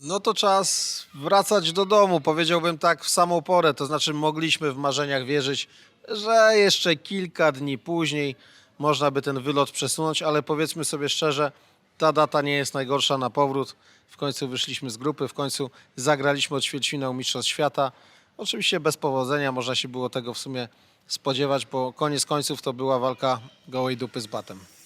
No to czas wracać do domu, powiedziałbym tak w samą porę. To znaczy, mogliśmy w marzeniach wierzyć, że jeszcze kilka dni później można by ten wylot przesunąć, ale powiedzmy sobie szczerze, ta data nie jest najgorsza na powrót. W końcu wyszliśmy z grupy, w końcu zagraliśmy od ćwierćfinału Mistrzostw Świata. Oczywiście bez powodzenia, można się było tego w sumie spodziewać, bo koniec końców to była walka gołej dupy z batem.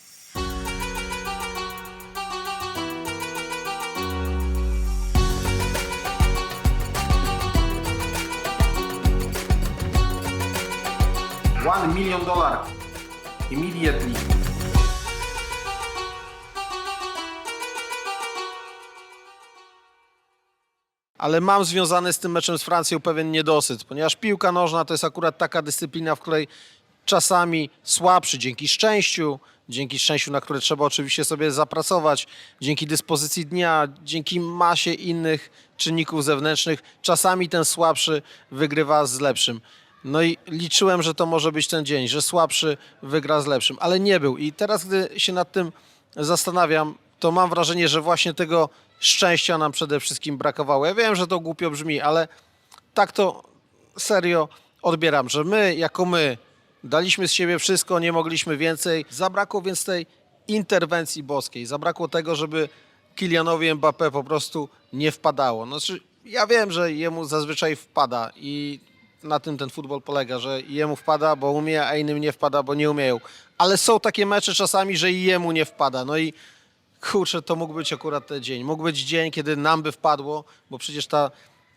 One million dollar immediately. Ale mam związany z tym meczem z Francją pewien niedosyt, ponieważ piłka nożna to jest akurat taka dyscyplina, w której czasami słabszy dzięki szczęściu, dzięki szczęściu, na które trzeba oczywiście sobie zapracować, dzięki dyspozycji dnia, dzięki masie innych czynników zewnętrznych, czasami ten słabszy wygrywa z lepszym. No i liczyłem, że to może być ten dzień, że słabszy wygra z lepszym, ale nie był. I teraz, gdy się nad tym zastanawiam, to mam wrażenie, że właśnie tego szczęścia nam przede wszystkim brakowało. Ja wiem, że to głupio brzmi, ale tak to serio odbieram, że my, jako my, daliśmy z siebie wszystko, nie mogliśmy więcej. Zabrakło więc tej interwencji boskiej. Zabrakło tego, żeby Kilianowi Mbappé po prostu nie wpadało. No, Znaczy, ja wiem, że jemu zazwyczaj wpada i na tym ten futbol polega, że jemu wpada, bo umie, a innym nie wpada, bo nie umieją. Ale są takie mecze czasami, że i jemu nie wpada. No i kurczę, to mógł być akurat ten dzień. Mógł być dzień, kiedy nam by wpadło, bo przecież ta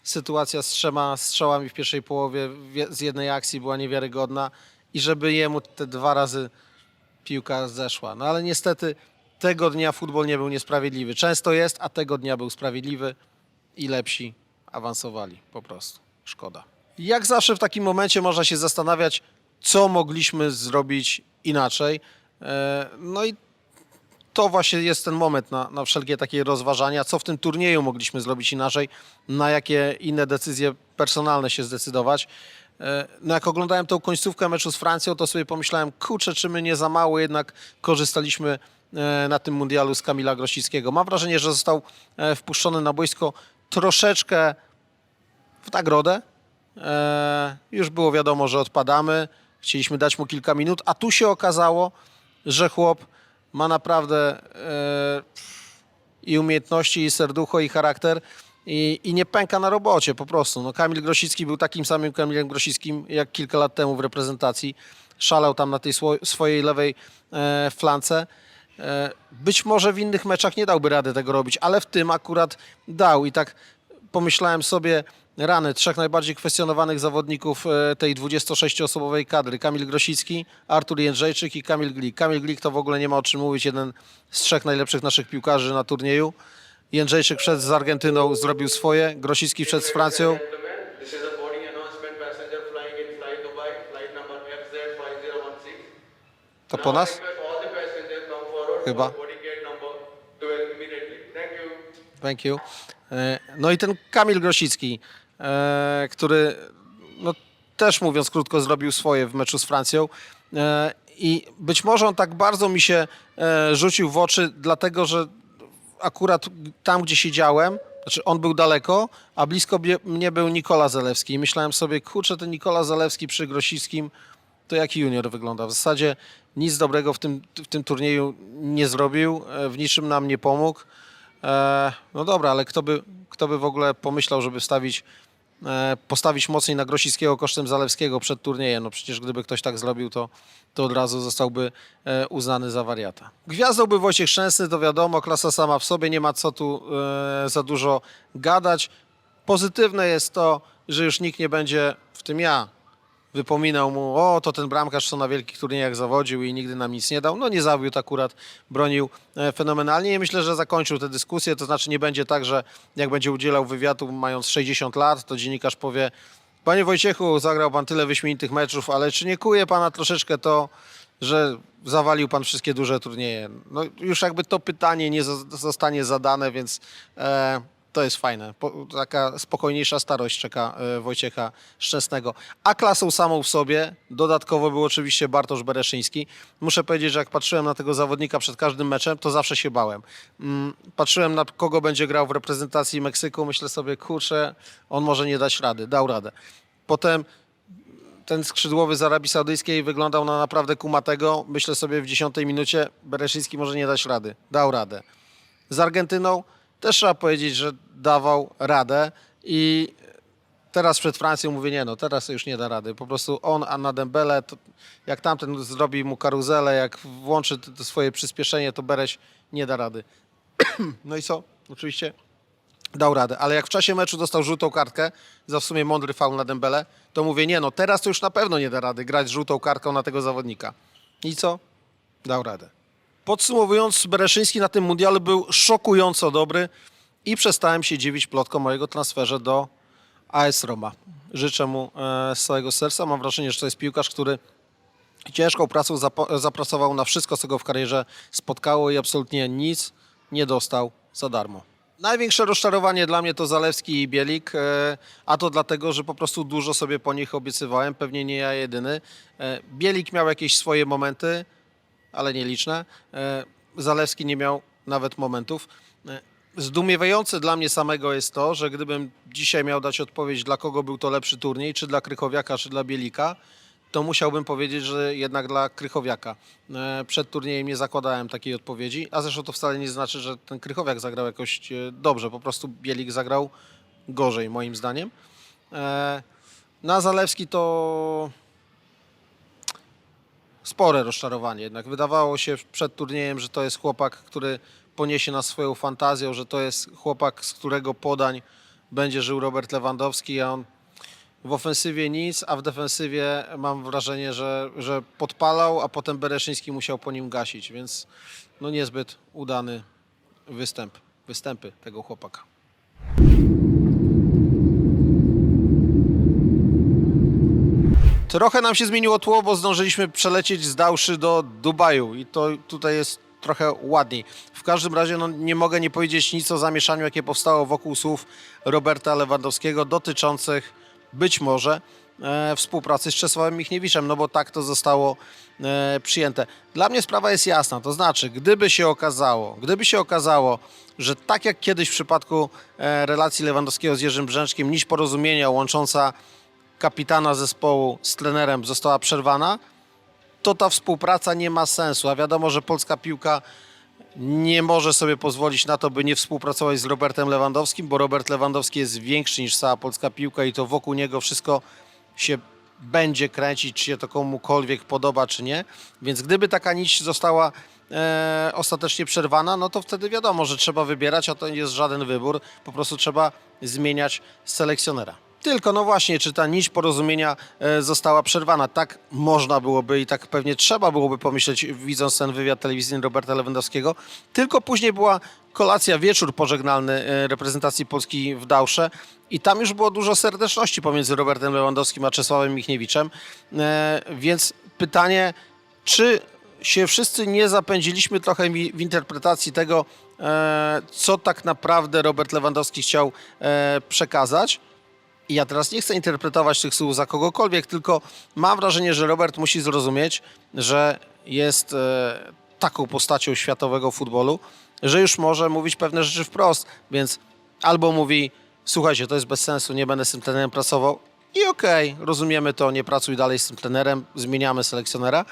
sytuacja z trzema strzałami w pierwszej połowie wie- z jednej akcji była niewiarygodna i żeby jemu te dwa razy piłka zeszła. No ale niestety tego dnia futbol nie był niesprawiedliwy. Często jest, a tego dnia był sprawiedliwy i lepsi awansowali po prostu. Szkoda. Jak zawsze w takim momencie można się zastanawiać, co mogliśmy zrobić inaczej. E, No i to właśnie jest ten moment na, na wszelkie takie rozważania, co w tym turnieju mogliśmy zrobić inaczej, na jakie inne decyzje personalne się zdecydować. E, No jak oglądałem tą końcówkę meczu z Francją, to sobie pomyślałem, kurczę, czy my nie za mało jednak korzystaliśmy e, na tym mundialu z Kamila Grosickiego. Mam wrażenie, że został wpuszczony na boisko troszeczkę w nagrodę. E, już było wiadomo, że odpadamy. Chcieliśmy dać mu kilka minut, a tu się okazało, że chłop ma naprawdę e, i umiejętności, i serducho, i charakter. I, I nie pęka na robocie po prostu. No, Kamil Grosicki był takim samym Kamilem Grosickim jak kilka lat temu w reprezentacji. Szalał tam na tej swo- swojej lewej e, flance. E, być może w innych meczach nie dałby rady tego robić, ale w tym akurat dał. I tak pomyślałem sobie, rany trzech najbardziej kwestionowanych zawodników e, tej 26-osobowej kadry. Kamil Grosicki, Artur Jędrzejczyk i Kamil Glik. Kamil Glik to w ogóle nie ma o czym mówić, jeden z trzech najlepszych naszych piłkarzy na turnieju. Jędrzejczyk wszedł z Argentyną, zrobił swoje. Grosicki wszedł z Francją. Gentlemen, this is a boarding announcement. Passenger flying in flight Dubai, flight number FZ5016. To po nas? Chyba. for boarding gate number 12 immediately. Thank you. E, No i ten Kamil Grosicki, e, który no, też mówiąc krótko zrobił swoje w meczu z Francją. E, I być może on tak bardzo mi się rzucił w oczy, dlatego że akurat tam, gdzie siedziałem, znaczy on był daleko, a blisko mnie był Nikola Zalewski. I myślałem sobie, kurczę, ten Nikola Zalewski przy Grosickim to jak junior wygląda. W zasadzie nic dobrego w tym, w tym turnieju nie zrobił, w niczym nam nie pomógł. E, no dobra, ale kto by, kto by w ogóle pomyślał, żeby e, postawić mocniej na Grosickiego kosztem Zalewskiego przed turniejem? No przecież gdyby ktoś tak zrobił, to, to od razu zostałby e, uznany za wariata. Gwiazdą był Wojciech Szczęsny, to wiadomo, klasa sama w sobie, nie ma co tu za dużo gadać. Pozytywne jest to, że już nikt nie będzie, w tym ja, wypominał mu, o to ten bramkarz co na wielkich turniejach zawodził i nigdy nam nic nie dał. No nie zawiódł akurat, bronił e, fenomenalnie i myślę, że zakończył tę dyskusję, to znaczy nie będzie tak, że jak będzie udzielał wywiadu mając 60 lat, to dziennikarz powie, panie Wojciechu, zagrał pan tyle wyśmienitych meczów, ale czy nie kuje pana troszeczkę to, że zawalił pan wszystkie duże turnieje? No już jakby to pytanie nie zo- zostanie zadane, więc e, To jest fajne. Po, taka spokojniejsza starość czeka e, Wojciecha Szczęsnego. A klasą samą w sobie dodatkowo był oczywiście Bartosz Bereszyński. Muszę powiedzieć, że jak patrzyłem na tego zawodnika przed każdym meczem, to zawsze się bałem. Mm, Patrzyłem na kogo będzie grał w reprezentacji Meksyku, myślę sobie, kurczę, on może nie dać rady. Dał radę. Potem ten skrzydłowy z Arabii Saudyjskiej wyglądał na naprawdę kumatego. Myślę sobie w dziesiątej minucie Bereszyński może nie dać rady. Dał radę. Z Argentyną też trzeba powiedzieć, że dawał radę i teraz przed Francją mówię, nie no, teraz już nie da rady. Po prostu on, a na Dembele, to jak tamten zrobi mu karuzelę, jak włączy to, swoje przyspieszenie, to Bereś nie da rady. no i co? Oczywiście dał radę, ale jak w czasie meczu dostał żółtą kartkę za w sumie mądry faul na Dembele, to mówię, nie no, teraz to już na pewno nie da rady grać żółtą kartką na tego zawodnika. I co? Dał radę. Podsumowując, Bereszyński na tym mundialu był szokująco dobry i przestałem się dziwić plotkom o jego transferze do AS Roma. Życzę mu e, z całego serca. Mam wrażenie, że to jest piłkarz, który ciężką pracą zapracował na wszystko, co go w karierze spotkało i absolutnie nic nie dostał za darmo. Największe rozczarowanie dla mnie to Zalewski i Bielik, e, a to dlatego, że po prostu dużo sobie po nich obiecywałem, pewnie nie ja jedyny. E, Bielik miał jakieś swoje momenty, ale nieliczne. E, Zalewski nie miał nawet momentów. E, Zdumiewające dla mnie samego jest to, że gdybym dzisiaj miał dać odpowiedź, dla kogo był to lepszy turniej, czy dla Krychowiaka, czy dla Bielika, to musiałbym powiedzieć, że jednak dla Krychowiaka. E, Przed turniejem nie zakładałem takiej odpowiedzi, a zresztą to wcale nie znaczy, że ten Krychowiak zagrał jakoś dobrze, po prostu Bielik zagrał gorzej moim zdaniem. Na Zalewski to spore rozczarowanie. Jednak wydawało się przed turniejem, że to jest chłopak, który poniesie nas swoją fantazją, że to jest chłopak, z którego podań będzie żył Robert Lewandowski, a on w ofensywie nic, a w defensywie mam wrażenie, że, że podpalał, a potem Bereszyński musiał po nim gasić, więc no niezbyt udany występ, występy tego chłopaka. Trochę nam się zmieniło tło, bo zdążyliśmy przelecieć z Dauszy do Dubaju i to tutaj jest trochę ładniej. W każdym razie no, nie mogę nie powiedzieć nic o zamieszaniu, jakie powstało wokół słów Roberta Lewandowskiego dotyczących być może e, współpracy z Czesławem Michniewiczem, no bo tak to zostało e, przyjęte. Dla mnie sprawa jest jasna, to znaczy, gdyby się okazało, gdyby się okazało, że tak jak kiedyś w przypadku e, relacji Lewandowskiego z Jerzym Brzęczkiem, nić porozumienia łącząca kapitana zespołu z trenerem została przerwana, to ta współpraca nie ma sensu. A wiadomo, że polska piłka nie może sobie pozwolić na to, by nie współpracować z Robertem Lewandowskim, bo Robert Lewandowski jest większy niż cała polska piłka i to wokół niego wszystko się będzie kręcić, czy się to komukolwiek podoba, czy nie. Więc gdyby taka nić została e, ostatecznie przerwana, no to wtedy wiadomo, że trzeba wybierać, a to nie jest żaden wybór, po prostu trzeba zmieniać selekcjonera. Tylko no właśnie, czy ta nić porozumienia e, została przerwana? Tak można byłoby i tak pewnie trzeba byłoby pomyśleć, widząc ten wywiad telewizyjny Roberta Lewandowskiego. Tylko później była kolacja, wieczór pożegnalny e, reprezentacji Polski w Dausze i tam już było dużo serdeczności pomiędzy Robertem Lewandowskim a Czesławem Michniewiczem. E, Więc pytanie, czy się wszyscy nie zapędziliśmy trochę w interpretacji tego, co tak naprawdę Robert Lewandowski chciał przekazać? I ja teraz nie chcę interpretować tych słów za kogokolwiek, tylko mam wrażenie, że Robert musi zrozumieć, że jest e, taką postacią światowego futbolu, że już może mówić pewne rzeczy wprost. Więc albo mówi, słuchajcie, to jest bez sensu, nie będę z tym trenerem pracował. I okej, rozumiemy to, nie pracuj dalej z tym trenerem, zmieniamy selekcjonera.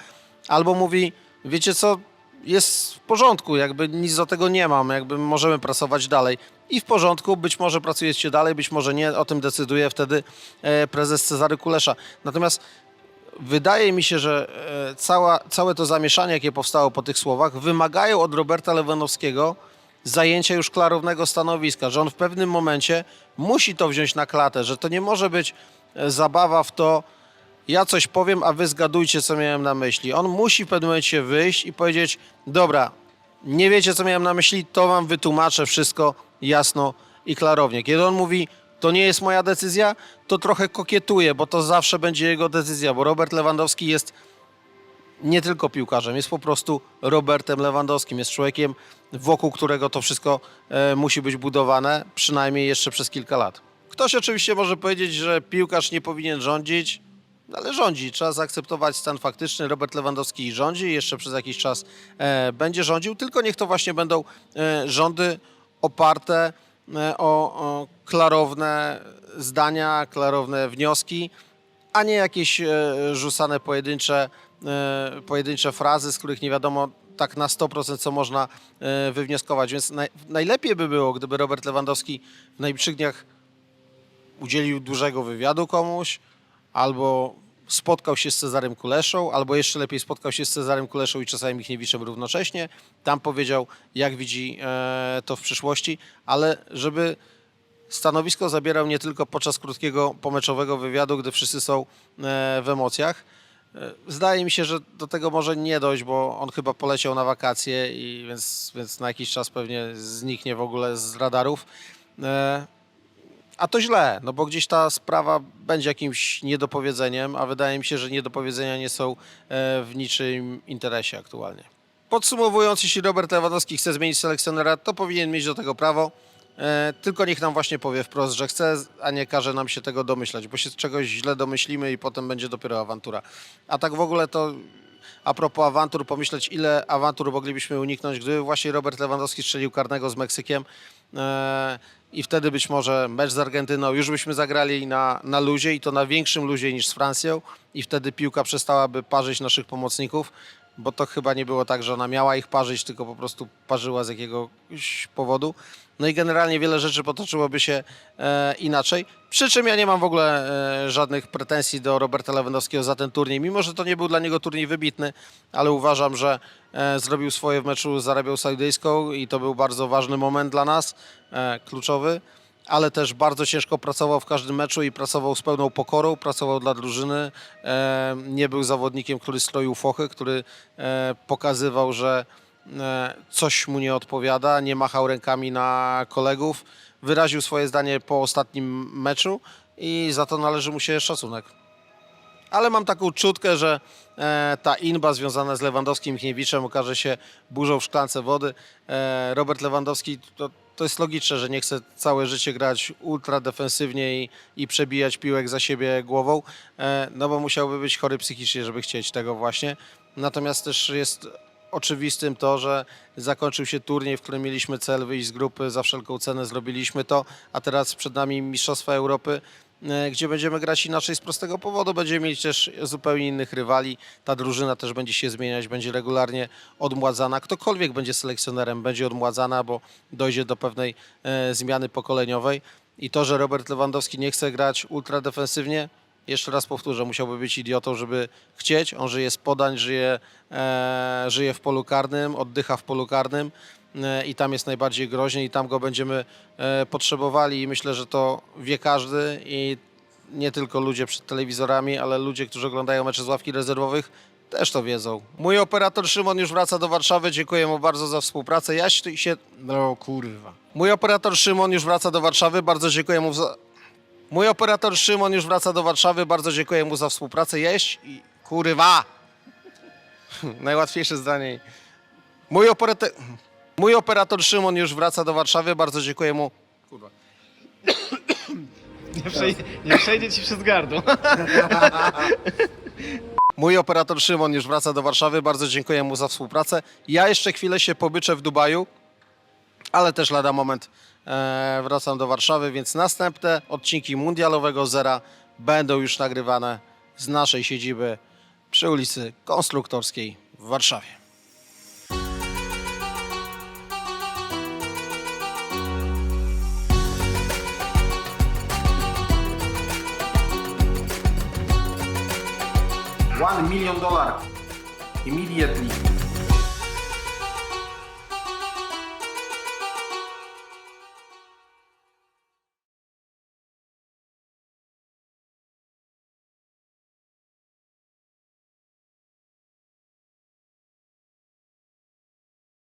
Albo mówi, wiecie co, jest w porządku, jakby nic do tego nie mam, jakby możemy pracować dalej. I w porządku, być może pracujecie dalej, być może nie, o tym decyduje wtedy e, prezes Cezary Kulesza. Natomiast wydaje mi się, że e, cała, całe to zamieszanie, jakie powstało po tych słowach, wymagają od Roberta Lewandowskiego zajęcia już klarownego stanowiska, że on w pewnym momencie musi to wziąć na klatę, że to nie może być e, zabawa w to, ja coś powiem, a wy zgadujcie, co miałem na myśli. On musi w pewnym momencie wyjść i powiedzieć, dobra, nie wiecie, co miałem na myśli, to wam wytłumaczę wszystko jasno i klarownie. Kiedy on mówi, to nie jest moja decyzja, to trochę kokietuje, bo to zawsze będzie jego decyzja, bo Robert Lewandowski jest nie tylko piłkarzem, jest po prostu Robertem Lewandowskim, jest człowiekiem, wokół którego to wszystko e, musi być budowane, przynajmniej jeszcze przez kilka lat. Ktoś oczywiście może powiedzieć, że piłkarz nie powinien rządzić, ale rządzi. Trzeba zaakceptować stan faktyczny. Robert Lewandowski rządzi, jeszcze przez jakiś czas e, będzie rządził, tylko niech to właśnie będą e, rządy oparte e, o, o klarowne zdania, klarowne wnioski, a nie jakieś rzucane pojedyncze, pojedyncze frazy, z których nie wiadomo tak na 100% co można wywnioskować. Więc naj, najlepiej by było, gdyby Robert Lewandowski w najbliższych dniach udzielił dużego wywiadu komuś, albo spotkał się z Cezarem Kuleszą, albo jeszcze lepiej spotkał się z Cezarem Kuleszą i czasami Michniewiczem równocześnie. Tam powiedział, jak widzi e, to w przyszłości, ale żeby stanowisko zabierał nie tylko podczas krótkiego pomeczowego wywiadu, gdy wszyscy są e, w emocjach. E, Zdaje mi się, że do tego może nie dojść, bo on chyba poleciał na wakacje i więc, więc na jakiś czas pewnie zniknie w ogóle z radarów. A to źle, no bo gdzieś ta sprawa będzie jakimś niedopowiedzeniem, a wydaje mi się, że niedopowiedzenia nie są e, w niczym interesie aktualnie. Podsumowując, jeśli Robert Lewandowski chce zmienić selekcjonera, to powinien mieć do tego prawo. E, Tylko niech nam właśnie powie wprost, że chce, a nie każe nam się tego domyślać, bo się czegoś źle domyślimy i potem będzie dopiero awantura. A tak w ogóle to a propos awantur, pomyśleć ile awantur moglibyśmy uniknąć, gdyby właśnie Robert Lewandowski strzelił karnego z Meksykiem i wtedy być może mecz z Argentyną już byśmy zagrali na, na luzie i to na większym luzie niż z Francją i wtedy piłka przestałaby parzyć naszych pomocników, bo to chyba nie było tak, że ona miała ich parzyć, tylko po prostu parzyła z jakiegoś powodu. No i generalnie wiele rzeczy potoczyłoby się e, inaczej. Przy czym ja nie mam w ogóle e, żadnych pretensji do Roberta Lewandowskiego za ten turniej, mimo że to nie był dla niego turniej wybitny, ale uważam, że e, zrobił swoje w meczu z Arabią Saudyjską i to był bardzo ważny moment dla nas, e, kluczowy ale też bardzo ciężko pracował w każdym meczu i pracował z pełną pokorą, pracował dla drużyny. E, nie był zawodnikiem, który stroił fochy, który e, pokazywał, że coś mu nie odpowiada, nie machał rękami na kolegów. Wyraził swoje zdanie po ostatnim meczu i za to należy mu się szacunek. Ale mam taką czutkę, że e, ta inba związana z Lewandowskim i Chniewiczem okaże się burzą w szklance wody. E, Robert Lewandowski to, to jest logiczne, że nie chce całe życie grać ultra defensywnie i, i przebijać piłek za siebie głową, e, no bo musiałby być chory psychicznie, żeby chcieć tego właśnie. Natomiast też jest oczywistym to, że zakończył się turniej, w którym mieliśmy cel wyjść z grupy za wszelką cenę, zrobiliśmy to, a teraz przed nami Mistrzostwa Europy, e, gdzie będziemy grać inaczej z prostego powodu. Będziemy mieć też zupełnie innych rywali. Ta drużyna też będzie się zmieniać, będzie regularnie odmładzana. Ktokolwiek będzie selekcjonerem, będzie odmładzana, bo dojdzie do pewnej e, zmiany pokoleniowej. I to, że Robert Lewandowski nie chce grać ultra defensywnie, jeszcze raz powtórzę, musiałby być idiotą, żeby chcieć. On żyje z podań, żyje, e, żyje w polu karnym, oddycha w polu karnym e, i tam jest najbardziej groźnie i tam go będziemy e, potrzebowali i myślę, że to wie każdy i nie tylko ludzie przed telewizorami, ale ludzie, którzy oglądają mecze z ławki rezerwowych też to wiedzą. Mój operator Szymon już wraca do Warszawy, dziękuję mu bardzo za współpracę. Ja się. No kurwa. Mój operator Szymon już wraca do Warszawy, bardzo dziękuję mu za... Mój operator Szymon już wraca do Warszawy. Bardzo dziękuję mu za współpracę. Jeść i kurwa. Najłatwiejsze zdanie. Mój operator, mój operator Szymon już wraca do Warszawy. Bardzo dziękuję mu. Kurwa. Nie przejdzie, nie przejdzie ci przez gardło. Mój operator Szymon już wraca do Warszawy. Bardzo dziękuję mu za współpracę. Ja jeszcze chwilę się pobyczę w Dubaju, ale też lada moment wracam do Warszawy, więc następne odcinki Mundialowego Zera będą już nagrywane z naszej siedziby przy ulicy Konstruktorskiej w Warszawie. One million dollar immediately.